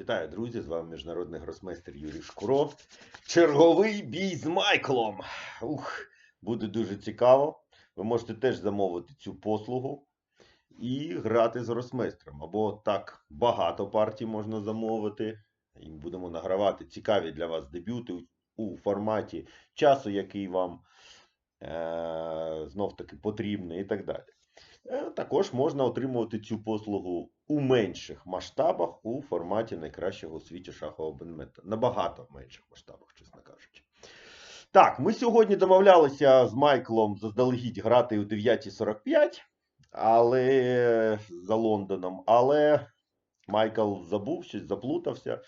Вітаю, друзі! З вами міжнародний гросмейстер Юрій Шкуро. Черговий бій з Майклом. Ух, буде дуже цікаво. Ви можете теж замовити цю послугу і грати з гросмейстером. Або так багато партій можна замовити. І будемо награвати цікаві для вас дебюти у форматі часу, який вам е- знов таки потрібний і так далі. Е, Також можна отримувати цю послугу у менших масштабах у форматі найкращого у світі шахового бенмета. Набагато менших масштабах, чесно кажучи. Так, ми сьогодні домовлялися з Майклом заздалегідь грати у 9.45, але за Лондоном. Але Майкл забув щось, заплутався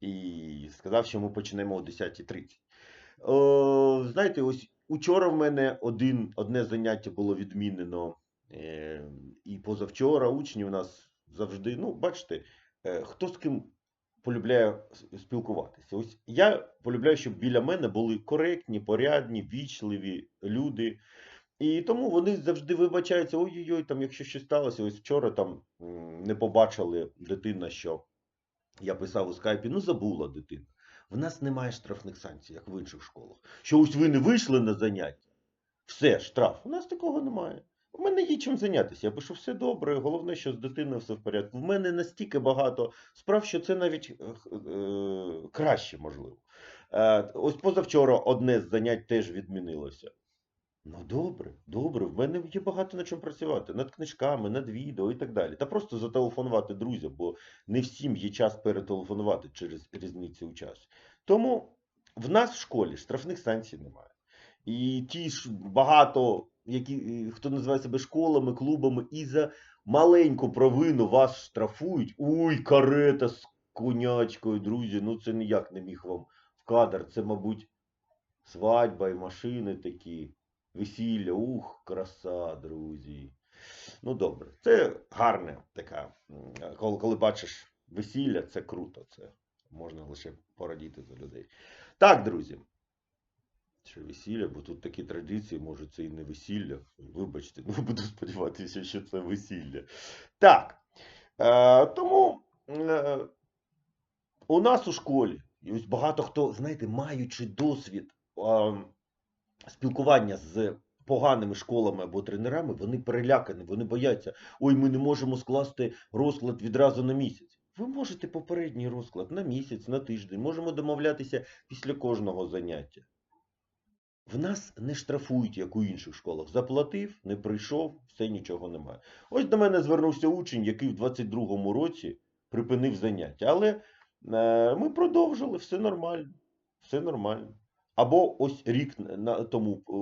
і сказав, що ми почнемо о 10.30. Е, знаєте, ось учора в мене один, одне заняття було відмінено. Е, і позавчора учні у нас завжди, ну, бачите, е, хто з ким полюбляє спілкуватися. Ось я полюбляю, щоб біля мене були коректні, порядні, вічливі люди. І тому вони завжди вибачаються, ой-ой-ой, там, якщо щось сталося, ось вчора там не побачили дитина, що я писав у скайпі, ну забула дитина. В нас немає штрафних санкцій, як в інших школах. Що ось ви не вийшли на заняття, все, штраф. У нас такого немає. У мене є чим зайнятися. Я пишу все добре. Головне, що з дитиною все в порядку. В мене настільки багато справ, що це навіть е, е, краще можливо. Е, ось позавчора одне з занять теж відмінилося. Ну добре, добре. В мене є багато над чим працювати. Над книжками, над відео і так далі. Та просто зателефонувати друзям, бо не всім є час перетелефонувати через різницю у часі. Тому в нас в школі штрафних санкцій немає. І ті ж багато, які, хто називає себе школами, клубами, і за маленьку провину вас штрафують. Ой, карета з конячкою, друзі. Ну це ніяк не міг вам в кадр. Це, мабуть, свадьба і машини такі, весілля. Ух, краса, друзі. Ну добре, це гарне така. Коли, коли бачиш весілля, це круто. Це можна лише порадіти за людей. Так, друзі. Що весілля, бо тут такі традиції, може це і не весілля. Вибачте, ну буду сподіватися, що це весілля. Так. Е, тому е, у нас у школі, і ось багато хто, знаєте, маючи досвід е, спілкування з поганими школами або тренерами, вони перелякані, вони бояться, ой, ми не можемо скласти розклад відразу на місяць. Ви можете попередній розклад на місяць, на тиждень, можемо домовлятися після кожного заняття. В нас не штрафують, як у інших школах. Заплатив, не прийшов, все нічого немає. Ось до мене звернувся учень, який в 22-му році припинив заняття. Але е, ми продовжили, все нормально. Все нормально. Або ось рік тому е,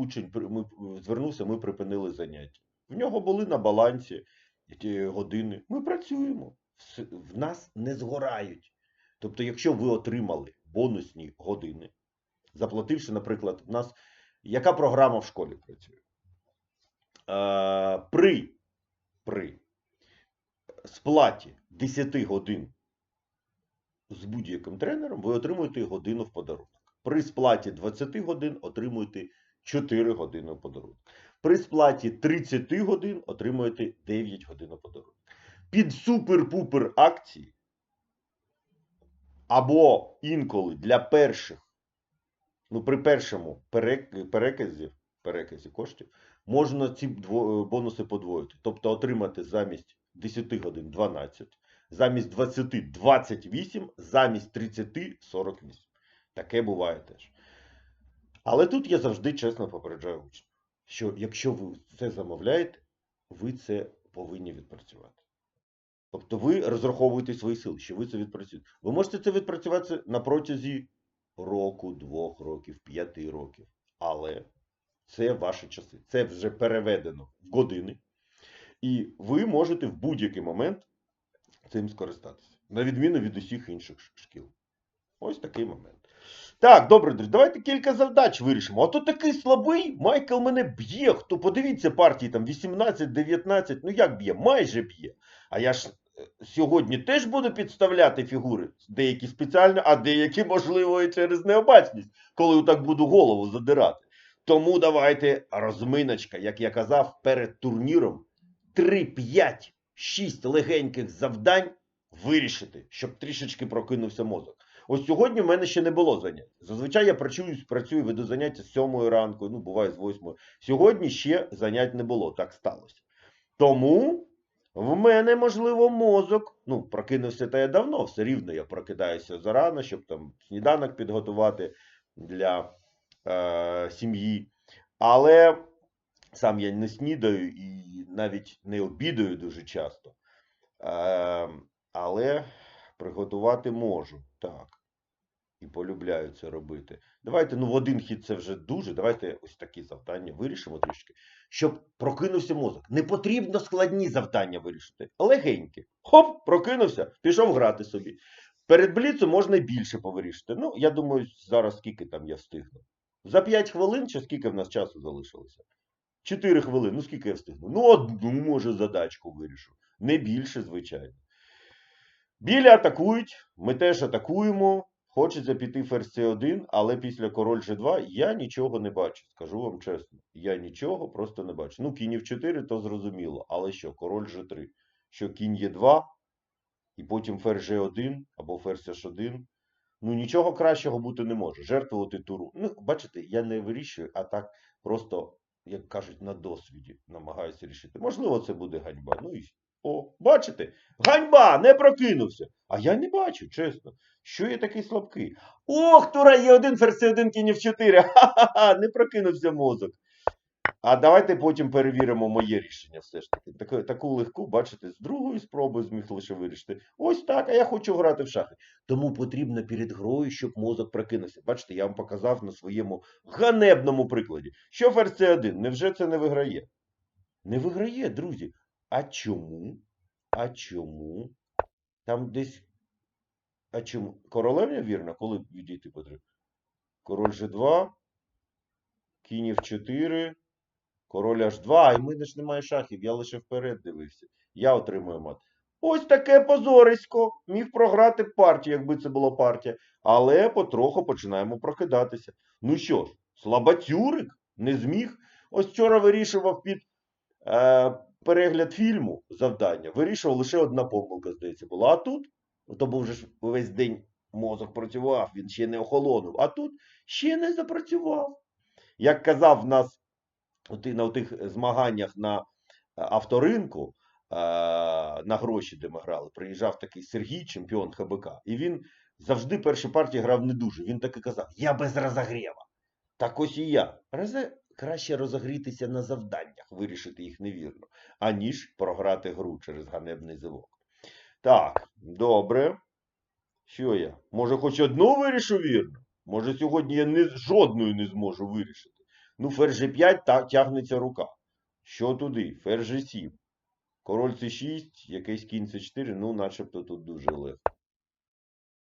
учень ми, звернувся, ми припинили заняття. В нього були на балансі ті години. Ми працюємо. В нас не згорають. Тобто, якщо ви отримали бонусні години, заплативши, наприклад, в нас яка програма в школі працює? Е, при, при сплаті 10 годин з будь-яким тренером ви отримуєте годину в подарунок. При сплаті 20 годин отримуєте 4 години в подарунок. При сплаті 30 годин отримуєте 9 годин подарунок. Під супер-пупер акції або інколи для перших ну, при першому переказі, переказі коштів можна ці е, бонуси подвоїти. Тобто отримати замість 10 годин 12, замість 20 28, замість 30 48. Таке буває теж. Але тут я завжди чесно попереджаю учнів, що якщо ви це замовляєте, ви це повинні відпрацювати. Тобто ви розраховуєте свої сили, що ви це відпрацюєте. Ви можете це відпрацювати на протязі року, двох років, п'яти років. Але це ваші часи. Це вже переведено в години. І ви можете в будь-який момент цим скористатися. На відміну від усіх інших шкіл. Ось такий момент. Так, добре, друзі, давайте кілька завдач вирішимо. А то такий слабий, Майкл мене б'є. Хто подивіться партії там 18-19, ну як б'є? Майже б'є. А я ж сьогодні теж буду підставляти фігури. Деякі спеціально, а деякі, можливо, і через необачність, коли так буду голову задирати. Тому давайте розминочка, як я казав, перед турніром 3, 5, 6 легеньких завдань вирішити, щоб трішечки прокинувся мозок. Ось сьогодні в мене ще не було занять. Зазвичай я працюю, працюю веду заняття з 7 ранку, ну буває з 8. Сьогодні ще занять не було, так сталося. Тому в мене, можливо, мозок. Ну, прокинувся та я давно, все рівно я прокидаюся зарано, щоб там сніданок підготувати для е, сім'ї. Але сам я не снідаю і навіть не обідаю дуже часто. Е, але приготувати можу. Так. І полюбляю це робити. Давайте, ну, в один хід це вже дуже. Давайте ось такі завдання вирішимо трішки, щоб прокинувся мозок. Не потрібно складні завдання вирішити. Легенькі. Хоп, прокинувся, пішов грати собі. Перед бліцем можна більше повирішити. Ну, я думаю, зараз скільки там я встигну. За 5 хвилин чи скільки в нас часу залишилося? 4 хвилини. Ну, скільки я встигну? Ну, одну, може, задачку вирішу. Не більше, звичайно. Білі атакують, ми теж атакуємо. Хочеться піти ферзь C1, але після король G2 я нічого не бачу. Скажу вам чесно. Я нічого просто не бачу. Ну, кінь F4, то зрозуміло. Але що, король G3, що кінь Е2, і потім ферзь G1 або ферзь H1. Ну, нічого кращого бути не може. Жертвувати туру. Ну, бачите, я не вирішую, а так просто, як кажуть, на досвіді намагаюся рішити. Можливо, це буде ганьба. Ну і бачите? Ганьба! Не прокинувся. А я не бачу, чесно. Що я такий слабкий? Ох, тура є один ферзь один кінь в 4. Ха-ха-ха, не прокинувся мозок. А давайте потім перевіримо моє рішення все ж таки. Таку, таку легку, бачите, з другої спроби зміг лише вирішити. Ось так, а я хочу грати в шахи. Тому потрібно перед грою, щоб мозок прокинувся. Бачите, я вам показав на своєму ганебному прикладі. Що ферзь С1? Невже це не виграє? Не виграє, друзі. А чому? А чому? Там десь. А чому? Королевня вірно, коли відійти потрібно? Король G2, кінь F4, король H2, а в мене ж немає шахів, я лише вперед дивився. Я отримую мат. Ось таке позорисько. Міг програти партію, якби це була партія. Але потроху починаємо прокидатися. Ну що ж, слабацюрик не зміг. Ось вчора вирішував під е, перегляд фільму завдання. Вирішував лише одна помилка, здається, була. А тут, то був вже весь день мозок працював, він ще не охолонув. А тут ще не запрацював. Як казав нас на тих змаганнях на е, авторинку, е, на гроші, де ми грали, приїжджав такий Сергій, чемпіон ХБК, і він завжди перші партії грав не дуже. Він так і казав: Я без розогрєва. Так ось і я. Краще розогрітися на завданнях, вирішити їх невірно, аніж програти гру через ганебний зивок. Так, добре. Що я? Може, хоч одну вирішу вірно? Може, сьогодні я не, жодної не зможу вирішити. Ну, ферзь G5 та, тягнеться рука. Що туди? Ферзь G7. Король C6, якийсь кінь C4, ну, начебто тут дуже легко.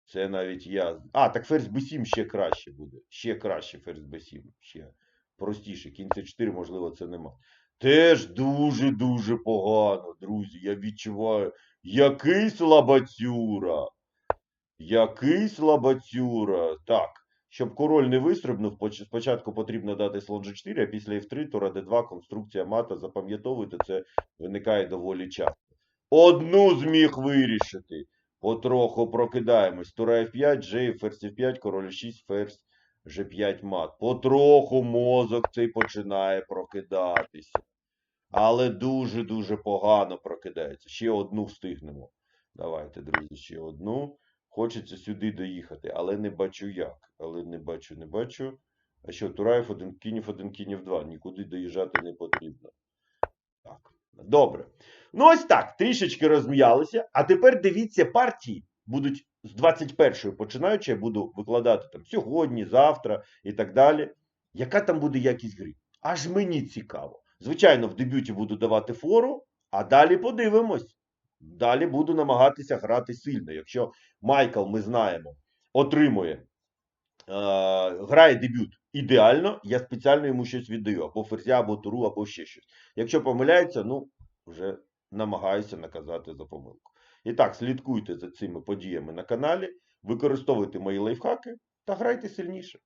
Це навіть я. А, так ферзь B7 ще краще буде. Ще краще ферзь B7. Ще простіше. Кінь C4, можливо, це нема. Теж дуже-дуже погано, друзі. Я відчуваю, який слабацюра. Який слабацюра. Так. Щоб король не вистрибнув, спочатку потрібно дати слон G4, а після F3, тура D2, конструкція мата. Запам'ятовуйте, це виникає доволі часто. Одну зміг вирішити. Потроху прокидаємось. Тура F5, G, ферзь F5, король 6, ферзь G5 мат. Потроху мозок цей починає прокидатися. Але дуже-дуже погано прокидається. Ще одну встигнемо. Давайте, друзі, ще одну. Хочеться сюди доїхати, але не бачу як. Але не бачу, не бачу. А що, Тураєв один кінів, один кінів два. Нікуди доїжджати не потрібно. Так. Добре. Ну, ось так. Трішечки розм'ялися. А тепер дивіться, партії будуть з 21-ї починаючи, я буду викладати там сьогодні, завтра і так далі. Яка там буде якість гри? Аж мені цікаво. Звичайно, в дебюті буду давати фору, а далі подивимось. Далі буду намагатися грати сильно. Якщо Майкл, ми знаємо, отримує, е, грає дебют ідеально, я спеціально йому щось віддаю, або ферзя, або туру, або ще щось. Якщо помиляється, ну, вже намагаюся наказати за помилку. І так, слідкуйте за цими подіями на каналі, використовуйте мої лайфхаки та грайте сильніше.